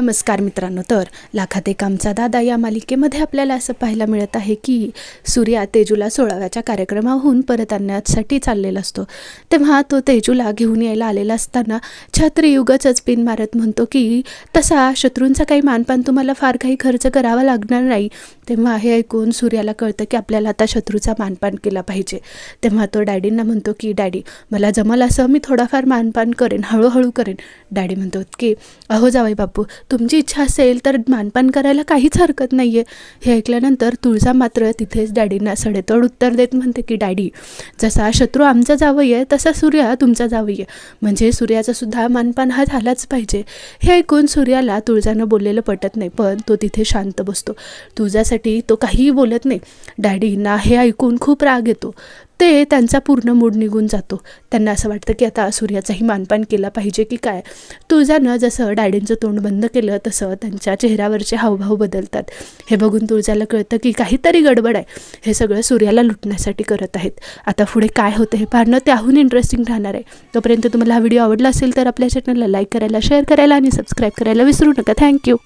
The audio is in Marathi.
नमस्कार मित्रांनो तर लाखात एक आमचा दादा या मालिकेमध्ये आपल्याला असं पाहायला मिळत आहे की सूर्या तेजूला सोळाव्याच्या कार्यक्रमाहून परत आणण्यासाठी चाललेला असतो. तेव्हा तो तेजूला घेऊन यायला आलेला असताना छत्री युगच पिन मारत म्हणतो की तसा शत्रूंचा काही मानपान तुम्हाला फार काही खर्च करावा लागणार नाही. तेव्हा हे ऐकून सूर्याला कळतं की आपल्याला आता शत्रूचा मानपान केला पाहिजे. तेव्हा तो डॅडींना म्हणतो की डॅडी मला जमल असं मी थोडाफार मानपान करेन हळूहळू करेन. डॅडी म्हणतो की अहो जावई बापू तुमची इच्छा असेल तर मानपान करायला काहीच हरकत नाही आहे हे ऐकल्यानंतर तुळजा मात्र तिथेच डॅडींना सडेतोड उत्तर देत म्हणते की डॅडी जसा शत्रू आमचा जावई आहे तसा सूर्या तुमचा जावई आहे म्हणजे सूर्याचा सुद्धा मानपान हा झालाच पाहिजे. हे ऐकून सूर्याला तुळजानं बोललेलं पटत नाही पण तो तिथे शांत बसतो. तुळजासाठी तो काहीही बोलत नाही. डॅडींना हे ऐकून खूप राग येतो. ते त्यांचा पूर्ण मूड निघून जातो. त्यांना असं वाटतं की आता सूर्याचाही मानपान केला पाहिजे की काय? तुळजानं जसं डॅडींचं तोंड बंद केलं तसं त्यांच्या चेहऱ्यावरचे हावभाव बदलतात. हे बघून तुळजाला कळतं की काहीतरी गडबड आहे. हे सगळं सूर्याला लुटण्यासाठी करत आहेत. आता पुढे काय होतं हे पाहणं त्याहून इंटरेस्टिंग राहणार आहे. तोपर्यंत तुम्हाला हा व्हिडिओ आवडला असेल तर आपल्या चॅनलला लाईक करायला शेअर करायला आणि सबस्क्राईब करायला विसरू नका. थँक्यू